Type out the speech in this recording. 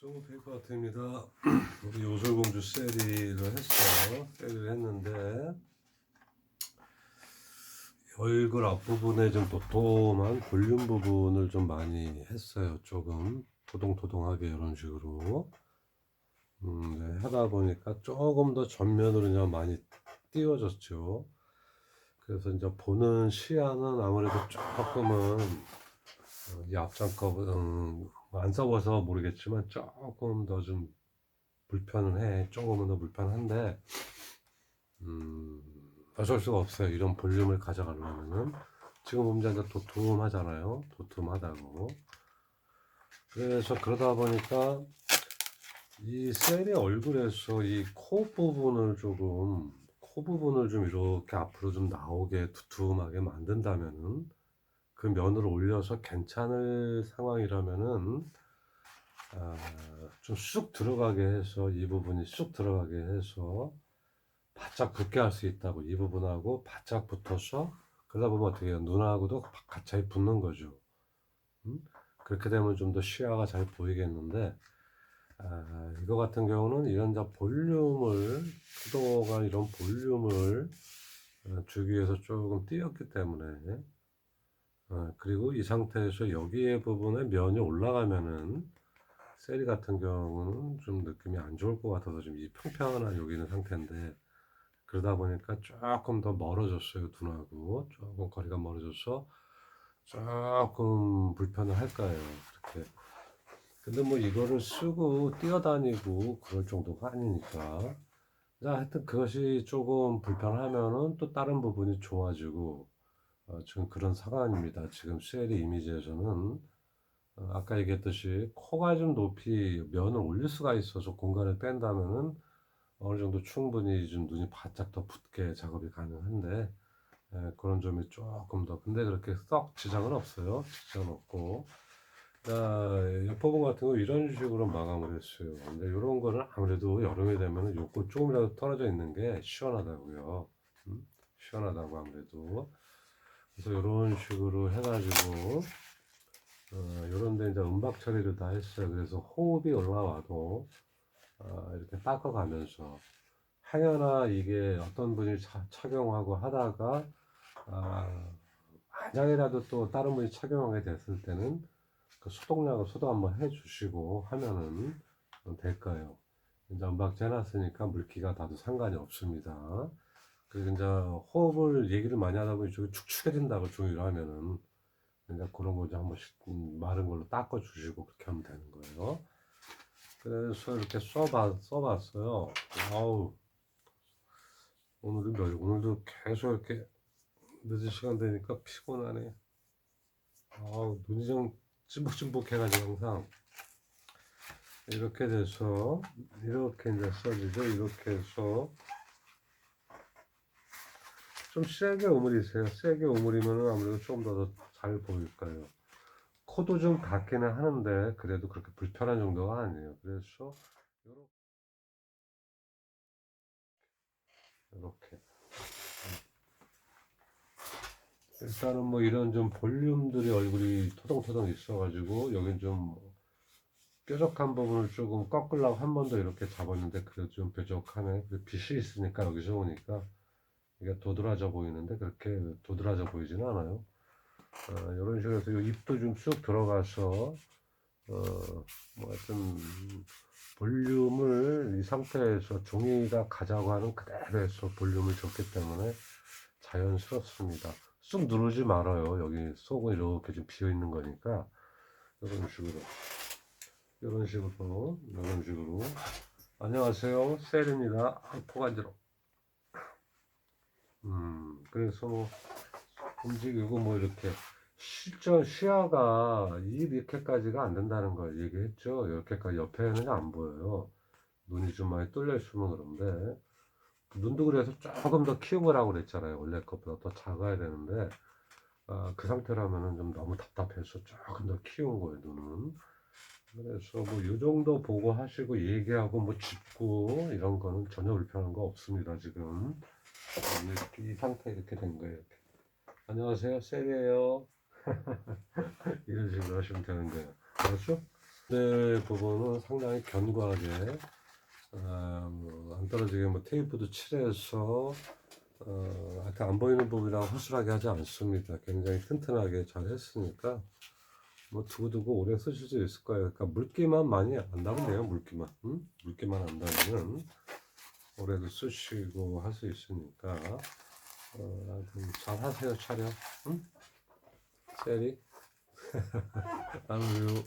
송페이퍼 아트입니다. 우리 요술공주 세리를 했어요. 세리를 했는데 얼굴 앞부분에 좀 도톰한 볼륨 부분을 좀 많이 했어요. 조금 토동토동하게 이런 식으로 음, 네, 하다 보니까 조금 더 전면으로 그냥 많이 띄워졌죠. 그래서 이제 보는 시야는 아무래도 조금은 어, 이 앞장거 음, 안 써봐서 모르겠지만 조금 더 좀 불편은 해. 조금은 더 불편한데 음, 어쩔 수가 없어요. 이런 볼륨을 가져가려면은 지금 보면 이제 도톰하잖아요. 도톰하다고. 그래서 그러다 보니까 이 셀의 얼굴에서 이 코 부분을 조금 코 부분을 좀 이렇게 앞으로 좀 나오게 두툼하게 만든다면은 그 면을 올려서 괜찮을 상황이라면은 아, 좀쑥 들어가게 해서 이 부분이 쑥 들어가게 해서 바짝 붙게 할 수 있다고 이 부분하고 바짝 붙어서 그러다 보면 어떻게 해요 눈하고도 같이 붙는 거죠 음? 그렇게 되면 좀 더 시야가 잘 보이겠는데 아, 이거 같은 경우는 이런 자 볼륨을 구도가 이런 볼륨을 어, 주기 위해서 조금 띄었기 때문에 어, 그리고 이 상태에서 여기에 부분에 면이 올라가면은 세리 같은 경우는 좀 느낌이 안 좋을 것 같아서 지금 이 평평한 여기 있는 상태인데 그러다 보니까 조금 더 멀어졌어요 눈하고. 조금 거리가 멀어져서 조금 불편을 할 거예요 그렇게. 근데 뭐 이거를 쓰고 뛰어다니고 그럴 정도가 아니니까. 자 하여튼 그것이 조금 불편하면은 또 다른 부분이 좋아지고 어, 지금 그런 상황입니다. 지금 셀이 이미지에서는 어, 아까 얘기했듯이 코가 좀 높이 면을 올릴 수가 있어서 공간을 뺀다면은 어느 정도 충분히 좀 눈이 바짝 더 붙게 작업이 가능한데 예, 그런 점이 조금 더 근데 그렇게 썩 지장은 없어요. 지장은 없고 자, 옆부분 같은 거 이런 식으로 마감을 했어요. 근데 이런 거는 아무래도 여름이 되면은 요거 조금이라도 떨어져 있는 게 시원하다고요. 음? 시원하다고 아무래도. 그래서 이런 식으로 해가지고 어, 이런데 이제 음박 처리를 다 했어요. 그래서 호흡이 올라와도 어, 이렇게 닦아가면서 하여나 이게 어떤 분이 차, 착용하고 하다가 아, 만약이라도 또 다른 분이 착용하게 됐을 때는 그 소독약을 소독 한번 해주시고 하면은 될까요? 이제 음박제 해놨으니까 물기가 나도 상관이 없습니다. 그리고 이제 호흡을 얘기를 많이 하다 보니 저기 축축해진다고 종이로 하면은 이제 그런 거 이제 한 번씩 음, 마른 걸로 닦아 주시고 그렇게 하면 되는 거예요. 그래서 이렇게 써봤, 써봤어요. 아우, 오늘은 몇, 오늘도 계속 이렇게 늦은 시간 되니까 피곤하네. 아우, 눈이 좀 찐복찐복해가지고 항상 이렇게 돼서 이렇게 이제 써지죠. 이렇게 해서 좀 세게 오므리세요. 세게 오므리면 아무래도 조금 더 잘 보일 거예요. 코도 좀 같기는 하는데 그래도 그렇게 불편한 정도가 아니에요. 그래서 이렇게 일단은 뭐 이런 좀 볼륨들이 얼굴이 토동토동 있어가지고 여긴 좀 뾰족한 부분을 조금 꺾으려고 한 번 더 이렇게 잡았는데 그래도 좀 뾰족하네. 빛이 있으니까 여기서 오니까 이게 도드라져 보이는데 그렇게 도드라져 보이지는 않아요. 어, 이런 식으로 해서 이 입도 좀 쑥 들어가서 어, 뭐 하여튼 볼륨을 이 상태에서 종이가 가자고 하는 그대로 해서 볼륨을 줬기 때문에 자연스럽습니다. 쑥 누르지 말아요. 여기 속은 이렇게 좀 비어 있는 거니까 이런 식으로 이런 식으로 이런 식으로 안녕하세요 셀입니다 아, 포간지로 음 그래서 뭐 움직이고 뭐 이렇게 실전 시야가 이렇게까지가 안 된다는 걸 얘기했죠. 이렇게까지 옆에는 안 보여요. 눈이 좀 많이 뚫려 있으면 그런데. 눈도 그래서 조금 더 키우라고 그랬잖아요. 원래 것보다 더 작아야 되는데. 아, 그 상태라면은 좀 너무 답답해서 조금 더 키운 거예요 눈은. 그래서 뭐 이 정도 보고 하시고 얘기하고 뭐 짚고 이런 거는 전혀 불편한 거 없습니다 지금 이 상태 이렇게 된 거예요. 안녕하세요 셀이에요 이런 식으로 하시면 되는 거예요 알았죠? 네 부분은 상당히 견고하게 아, 뭐안 떨어지게 뭐 테이프도 칠해서 어, 하여튼 안 보이는 부분이랑 허술하게 하지 않습니다. 굉장히 튼튼하게 잘 했으니까 뭐 두고두고 오래 쓰실 수 있을 거예요. 그러니까 물기만 많이 안 나면 돼요. 물기만. 응? 물기만 안 나면 은 오래도 쓰시고 할 수 있으니까 어, 잘 하세요 촬영. 응? 세리. 요